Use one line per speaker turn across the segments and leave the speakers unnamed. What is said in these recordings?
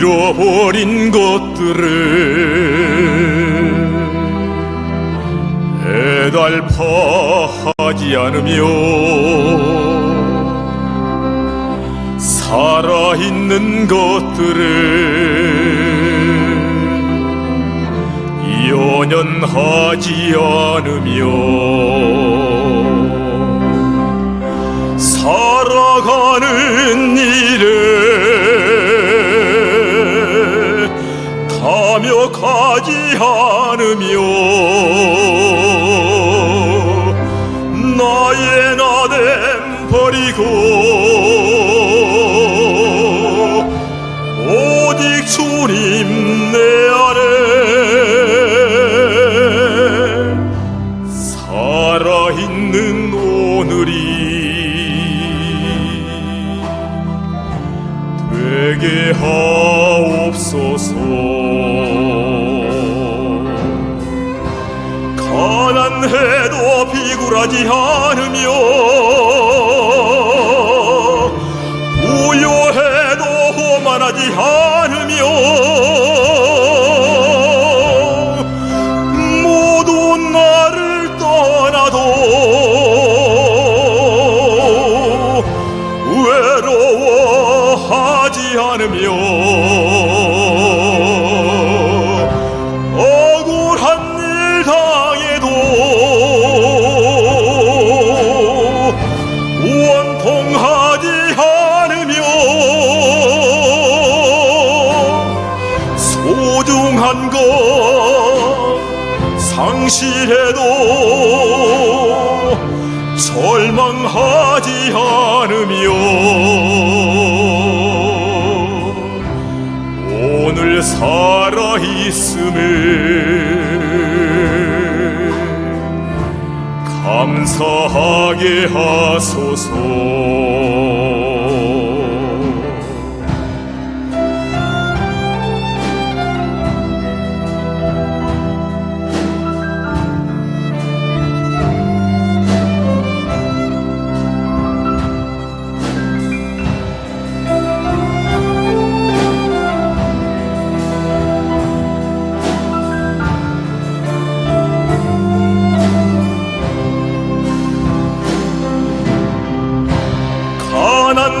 잃어버린 것들을 애달파하지 않으며 살아있는 것들을 연연하지 않으며 살아가는 일을 탐욕하지 않으며 나의 나됨 버리고 오직 주님 내 안에 살아있는 오늘이 되게 하옵소서 굴하지 않으며 상실해도 절망하지 않으며 오늘 살아 있음을 감사하게 하소서.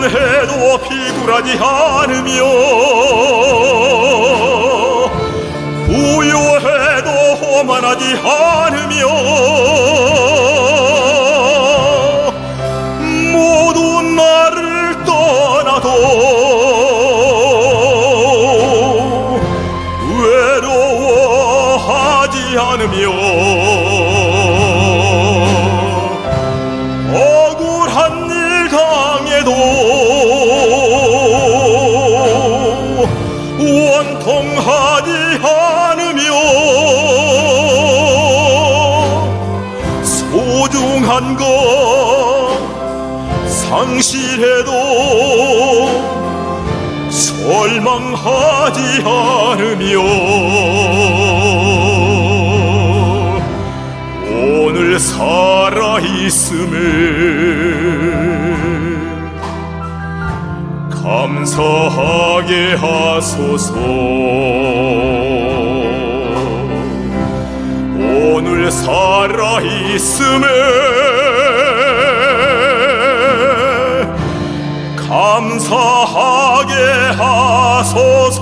해도 비굴하지 않으며 부요해도 호만하지 않으며 원통하지 않으며 소중한 것 상실해도 절망하지 않으며 오늘 살아 있음을 감사하게 하소서. 오늘 살아 있음을 감사하게 하소서.